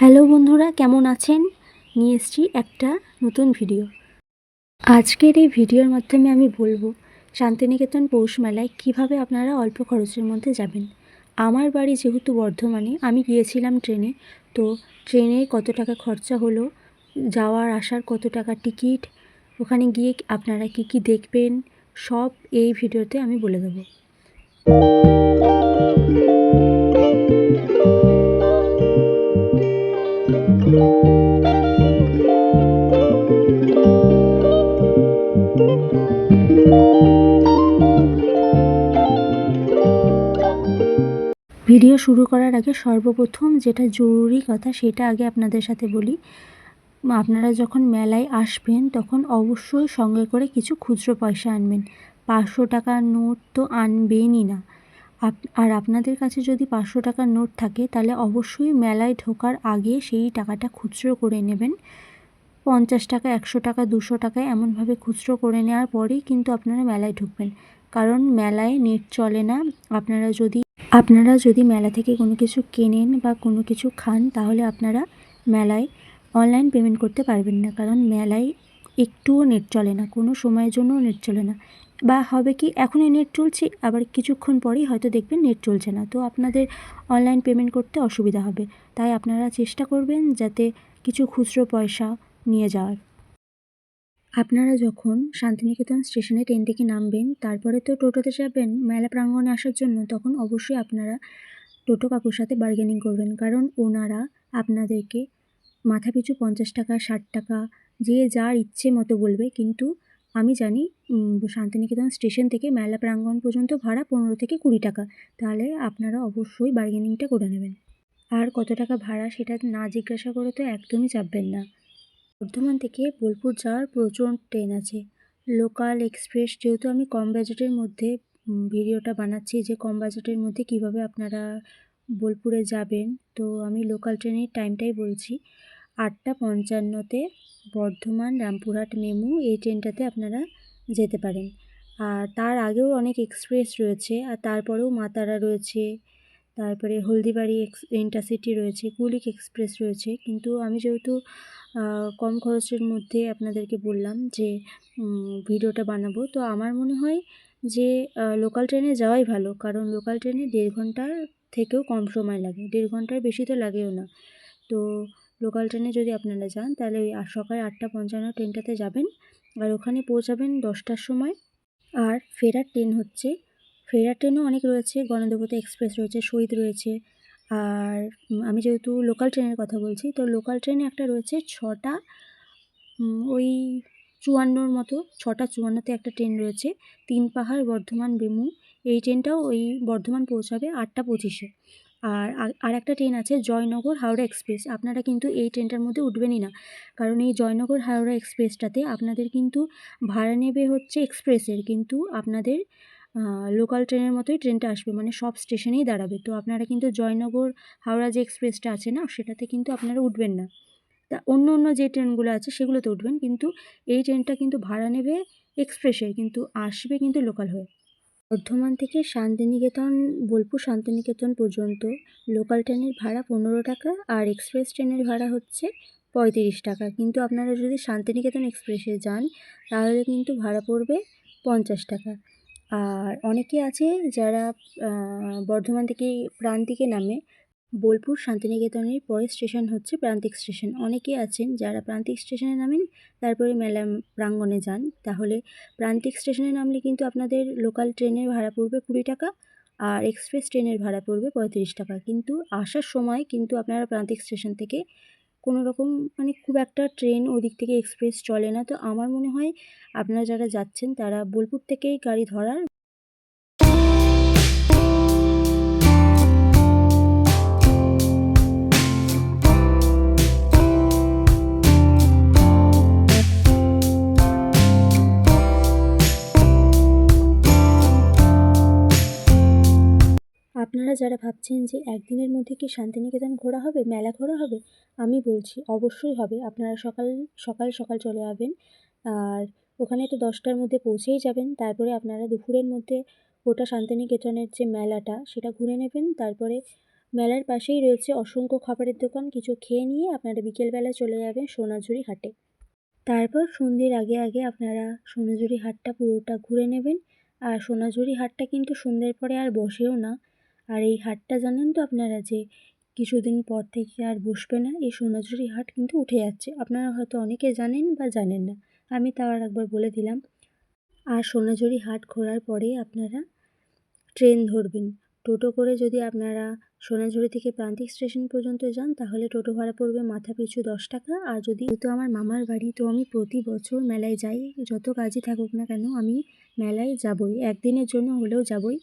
Hello বন্ধুরা, কেমন আছেন? নিয়ে এসছি একটা নতুন ভিডিও আজকের এই ভিডিওর মাধ্যমে আমি বলব, শান্তিনিকেতন পৌষ মেলায় কীভাবে আপনারা অল্প খরচের মধ্যে যাবেন। আমার বাড়ি যেহেতু বর্ধমানে, আমি গিয়েছিলাম ট্রেনে। তো ট্রেনে কত টাকা খরচা হলো, যাওয়ার, আসার কত টাকা টিকিট, ওখানে গিয়ে আপনারা কি কি দেখবেন, সব এই ভিডিওতে আমি বলে দেবো। ভিডিও শুরু করার আগে সর্বপ্রথম যেটা জরুরি কথা সেটা আগে আপনাদের সাথে বলি। আপনারা যখন মেলায় আসবেন তখন অবশ্যই সঙ্গে করে কিছু খুচরো পয়সা আনবেন। পাঁচশো টাকার নোট তো আনবেনই না। আর আপনাদের কাছে যদি পাঁচশো টাকার নোট থাকে তাহলে অবশ্যই মেলায় ঢোকার আগে সেই টাকাটা খুচরো করে নেবেন। পঞ্চাশ টাকা, একশো টাকা, দুশো টাকা এমনভাবে খুচরো করে নেওয়ার পরেই কিন্তু আপনারা মেলায় ঢুকবেন। কারণ মেলায় নেট চলে না। আপনারা যদি আপনারা যদি মেলা থেকে কোনো কিছু কেনেন বা কোনো কিছু খান, তাহলে আপনারা মেলায় অনলাইন পেমেন্ট করতে পারবেন না। কারণ মেলায় একটুও নেট চলে না, কোনো সময়ের জন্যও নেট চলে না। বা হবে কি, এখনই নেট চলছে, আবার কিছুক্ষণ পরেই হয়তো দেখবেন নেট চলছে না। তো আপনাদের অনলাইন পেমেন্ট করতে অসুবিধা হবে। তাই আপনারা চেষ্টা করবেন যাতে কিছু খুচরো পয়সা নিয়ে যাওয়ার। আপনারা যখন শান্তিনিকেতন স্টেশনে ট্রেন থেকে নামবেন, তারপরে তো টোটোতে যাবেন মেলা প্রাঙ্গণে আসার জন্য, তখন অবশ্যই আপনারা টোটো কাকুর সাথে বার্গেনিং করবেন। কারণ ওনারা আপনাদেরকে মাথা পিছু পঞ্চাশ টাকা, ষাট টাকা, যে যার ইচ্ছে মতো বলবে। কিন্তু আমি জানি শান্তিনিকেতন স্টেশন থেকে মেলা প্রাঙ্গণ পর্যন্ত ভাড়া পনেরো থেকে কুড়ি টাকা। তাহলে আপনারা অবশ্যই বার্গেনিংটা করে নেবেন। আর কত টাকা ভাড়া সেটা না জিজ্ঞাসা করে তো একদমই চাপবেন না। বর্ধমান থেকে বোলপুর যাওয়ার প্রচুর ট্রেন আছে। লোকাল এক্সপ্রেস যেহেতু আমি কম বাজেটের মধ্যে ভিডিওটা বানাচ্ছি যে কম বাজেটের মধ্যে কীভাবে আপনারা বোলপুরে যাবেন, তো আমি লোকাল ট্রেনের টাইমটাই বলছি। আটটা পঞ্চান্নতে বর্ধমান, রামপুরহাট মেমু এই ট্রেনটাতে আপনারা যেতে পারেন। আর তার আগেও অনেক এক্সপ্রেস রয়েছে, আর তারপরেও মাতারা রয়েছে তারপরে হলদিবাড়ি এক্স, ইন্টারসিটি রয়েছে, কুলিক এক্সপ্রেস রয়েছে। কিন্তু আমি যেহেতু কম খরচের মধ্যে আপনাদেরকে বললাম যে ভিডিওটা বানাবো, তো আমার মনে হয় যে লোকাল ট্রেনে যাওয়াই ভালো। কারণ লোকাল ট্রেনে দেড় ঘণ্টার থেকেও কম সময় লাগে, দেড় ঘণ্টার বেশি তো লাগেও না। তো লোকাল ট্রেনে যদি আপনারা যান, তাহলে ওই সকাল আটটা পঞ্চান্ন ট্রেনটাতে যাবেন, আর ওখানে পৌঁছাবেন দশটার সময়। আর ফেরার ট্রেন হচ্ছে ফেরার ট্রেনও অনেক রয়েছে, গণদেবতা এক্সপ্রেস রয়েছে, শহীদ রয়েছে। আর আমি যেহেতু লোকাল ট্রেনের কথা বলছি, তো লোকাল ট্রেনে একটা রয়েছে ছটা ওই চুয়ান্নর মতো, ছটা চুয়ান্নতে একটা ট্রেন রয়েছে, তিন পাহাড়, বর্ধমান, বেমু। এই ট্রেনটাও ওই বর্ধমান পৌঁছাবে আটটা পঁচিশে। আর আর একটা ট্রেন আছে জয়নগর হাওড়া এক্সপ্রেস। আপনারা কিন্তু এই ট্রেনটার মধ্যে উঠবেনই না। কারণ এই জয়নগর হাওড়া এক্সপ্রেসটাতে আপনাদের কিন্তু ভাড়া নেবে হচ্ছে এক্সপ্রেসের। কিন্তু আপনাদের লোকাল ট্রেনের মতোই ট্রেনটা আসবে মানে সব স্টেশনেই দাঁড়াবে। তো আপনারা কিন্তু জয়নগর, হাওড়া যে এক্সপ্রেসটা আছে না, সেটাতে কিন্তু আপনারা উঠবেন না। তা অন্য অন্য যে ট্রেনগুলো আছে, সেগুলোতে উঠবেন। কিন্তু এই ট্রেনটা কিন্তু ভাড়া নেবে এক্সপ্রেসের কিন্তু আসবে কিন্তু লোকাল হয়ে। বর্ধমান থেকে শান্তিনিকেতন, বোলপুর শান্তিনিকেতন পর্যন্ত লোকাল ট্রেনের ভাড়া পনেরো টাকা আর এক্সপ্রেস ট্রেনের ভাড়া হচ্ছে পঁয়ত্রিশ টাকা। কিন্তু আপনারা যদি শান্তিনিকেতন এক্সপ্রেসে যান, তাহলে কিন্তু ভাড়া পড়বে পঞ্চাশ টাকা। আর অনেকে আছে যারা বর্ধমান থেকে প্রান্তিকে নামে। বোলপুর, শান্তিনিকেতনের পরের স্টেশন হচ্ছে প্রান্তিক স্টেশন। অনেকে আছেন যারা প্রান্তিক স্টেশনে নামেন, তারপরে মেলা প্রাঙ্গণে যান। তাহলে প্রান্তিক স্টেশনে নামলে কিন্তু আপনাদের লোকাল ট্রেনের ভাড়া পড়বে কুড়ি টাকা আর এক্সপ্রেস ট্রেনের ভাড়া পড়বে পঁয়ত্রিশ টাকা। কিন্তু আসার সময় কিন্তু আপনারা প্রান্তিক স্টেশন থেকে কোনো রকম মানে খুব একটা ট্রেন ওদিক থেকে এক্সপ্রেস চলে না। তো আমার মনে হয় আপনারা যারা যাচ্ছেন তারা বোলপুর থেকেই গাড়ি ধরার যারা ভাবছেন যে একদিনের মধ্যে কি শান্তিনিকেতন ঘোরা হবে, মেলা ঘোরা হবে, আমি বলছি অবশ্যই হবে। আপনারা সকাল সকাল সকাল চলে যাবেন আর ওখানে তো দশটার মধ্যে পৌঁছেই যাবেন। তারপরে আপনারা দুপুরের মধ্যে গোটা শান্তিনিকেতনের যে মেলাটা, সেটা ঘুরে নেবেন। তারপরে মেলার পাশেই রয়েছে অসংখ্য খাবারের দোকান। কিছু খেয়ে নিয়ে আপনারা বিকেলবেলা চলে যাবেন সোনাঝুরি হাটে। তারপর সন্ধ্যের আগে আগে আপনারা সোনাঝুরি হাটটা পুরোটা ঘুরে নেবেন। আর সোনাঝুরি হাটটা কিন্তু সন্ধ্যের পরে আর বসেও না। আর এই হাটটা জানেন তো আপনারা যে কিছুদিন পর থেকে আর বসবে না, এই সোনাঝুরি হাট কিন্তু উঠে যাচ্ছে। আপনারা হয়তো অনেকে জানেন বা জানেন না, আমি তাও আর একবার বলে দিলাম। আর সোনাঝুরি হাট ঘোরার পরে আপনারা ট্রেন ধরবেন। টোটো করে যদি আপনারা সোনাঝুরি থেকে প্রান্তিক স্টেশন পর্যন্ত যান, তাহলে টোটো ভাড়া পড়বে মাথা পিছু দশ টাকা। আর যদি যেহেতু আমার মামার বাড়ি, তো আমি প্রতি বছর মেলায় যাই। যত কাজই থাকুক না কেন, আমি মেলায় যাবই, একদিনের জন্য হলেও যাবই।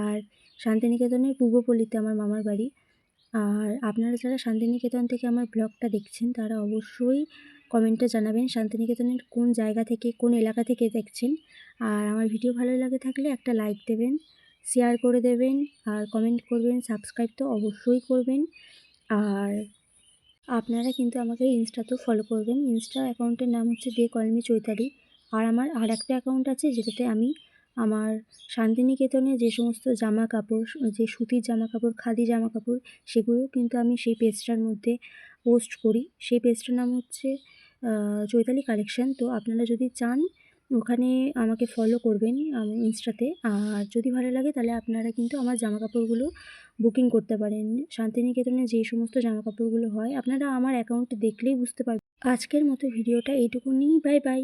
আর শান্তিনিকেতনের পূর্বপল্লীতে আমার মামার বাড়ি। আর আপনারা যারা শান্তিনিকেতন থেকে আমার ব্লগটা দেখছেন, তারা অবশ্যই কমেন্টে জানাবেন শান্তিনিকেতনের কোন জায়গা থেকে, কোন এলাকা থেকে দেখছেন। আর আমার ভিডিও ভালো লাগে থাকলে একটা লাইক দেবেন, শেয়ার করে দেবেন, আর কমেন্ট করবেন, সাবস্ক্রাইব তো অবশ্যই করবেন। আর আপনারা কিন্তু আমাকে ইনস্টাতেও ফলো করবেন। ইনস্টা অ্যাকাউন্টের নাম হচ্ছে দে কলমি চৈতালি আর আমার আর একটা অ্যাকাউন্ট আছে, যেটাতে আমি আমার শান্তিনিকেতনে যে সমস্ত জামা কাপড় যে সুতির জামা কাপড় খাদি জামা কাপড় সেগুলো কিন্তু আমি সেই পেজটার মধ্যে পোস্ট করি। সেই পেজটার নাম হচ্ছে চৈতালি কালেকশন। তো আপনারা যদি চান, ওখানে আমাকে ফলো করবেন আমি, ইনস্টাতে। আর যদি ভালো লাগে, তাহলে আপনারা কিন্তু আমার জামা কাপড়গুলো বুকিং করতে পারেন। শান্তিনিকেতনে যে সমস্ত জামা কাপড়গুলো হয়, আপনারা আমার অ্যাকাউন্টে দেখলেই বুঝতে পারবেন। আজকের মতো ভিডিওটা এইটুকুনি বাই বাই।